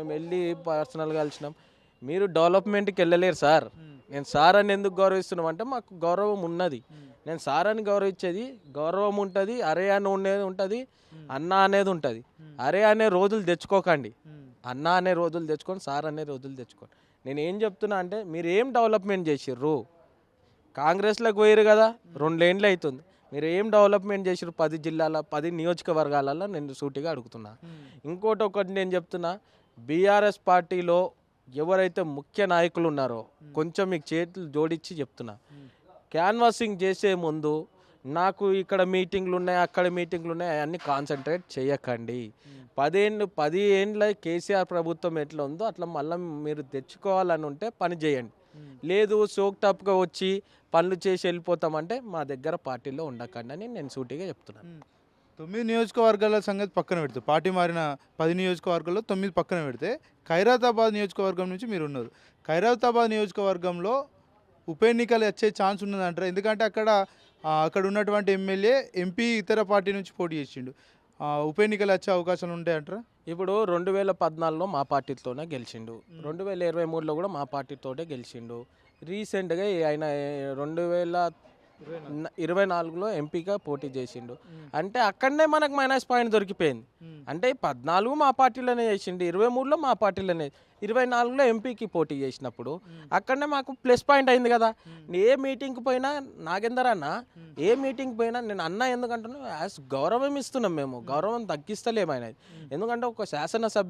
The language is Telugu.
మేము వెళ్ళి పర్సనల్గా కలిసినాం. మీరు డెవలప్మెంట్కి వెళ్ళలేరు సార్. నేను సార్ అని ఎందుకు గౌరవిస్తున్నాం అంటే మాకు గౌరవం ఉన్నది. నేను సార్ అని గౌరవించేది గౌరవం ఉంటుంది అరే అని ఉండేది ఉంటుంది అన్న అనేది ఉంటుంది. అరే అనే రోజులు తెచ్చుకోకండి. అన్న అనే రోజులు తెచ్చుకొని సార్ అనే రోజులు తెచ్చుకోండి. నేను ఏం చెప్తున్నా అంటే మీరు ఏం డెవలప్మెంట్ చేసిర్రు? కాంగ్రెస్లోకి పోయారు కదా రెండేండ్లు అవుతుంది మీరు ఏం డెవలప్మెంట్ చేసిర్రు? పది జిల్లాల పది నియోజకవర్గాలలో నేను సూటిగా అడుగుతున్నా. ఇంకోటి ఒకటి నేను చెప్తున్నా బీఆర్ఎస్ పార్టీలో ఎవరైతే ముఖ్య నాయకులు ఉన్నారో కొంచెం మీకు చేతులు జోడించి చెప్తున్నా. క్యాన్వాసింగ్ చేసే ముందు నాకు ఇక్కడ మీటింగ్లు ఉన్నాయి అక్కడ మీటింగ్లు ఉన్నాయి అవన్నీ కాన్సన్ట్రేట్ చేయకండి. పదేళ్ళు పది ఏండ్ల కేసీఆర్ ప్రభుత్వం ఎట్లా ఉందో అట్లా మళ్ళీ మీరు తెచ్చుకోవాలని ఉంటే పని చేయండి. లేదు సోక్ టాప్గా వచ్చి పనులు చేసి వెళ్ళిపోతామంటే మా దగ్గర పార్టీలో ఉండకండి అని నేను సూటిగా చెప్తున్నాను తొమ్మిది నియోజకవర్గాల సంగతి పక్కన పెడితే పార్టీ మారిన పది నియోజకవర్గాల్లో తొమ్మిది పక్కన పెడితే ఖైరతాబాద్ నియోజకవర్గం నుంచి మీరు ఉన్నారు. ఖైరతాబాద్ నియోజకవర్గంలో ఉప ఎన్నికలు వచ్చే ఛాన్స్ ఉన్నదంటారా ఎందుకంటే అక్కడ అక్కడ ఉన్నటువంటి ఎమ్మెల్యే ఎంపీ ఇతర పార్టీ నుంచి పోటీ చేసిండు. ఉప ఎన్నికలు వచ్చే అవకాశాలు ఉంటాయంటారా ఇప్పుడు రెండు వేల పద్నాలుగులో మా పార్టీతోనే గెలిచిండు. రెండు వేల ఇరవై మూడులో కూడా మా పార్టీతోటే గెలిచిండు. రీసెంట్గా ఆయన రెండు వేల ఇరవై నాలుగులో ఎంపీగా పోటీ చేసిండు. అంటే అక్కడనే మనకు మైనస్ పాయింట్ దొరికిపోయింది. అంటే పద్నాలుగు మా పార్టీలోనే చేసిండు. ఇరవై మూడులో మా పార్టీలోనే. ఇరవై నాలుగులో ఎంపీకి పోటీ చేసినప్పుడు అక్కడనే మాకు ప్లస్ పాయింట్ అయింది కదా. ఏ మీటింగ్కి పోయినా నాగేందర్ అన్న ఏ మీటింగ్కి పోయినా నేను అన్న ఎందుకంటున్నా యాజ్ గౌరవం ఇస్తున్నాం మేము. గౌరవం తగ్గిస్తలేము ఆయన. ఎందుకంటే ఒక శాసనసభ్యుడు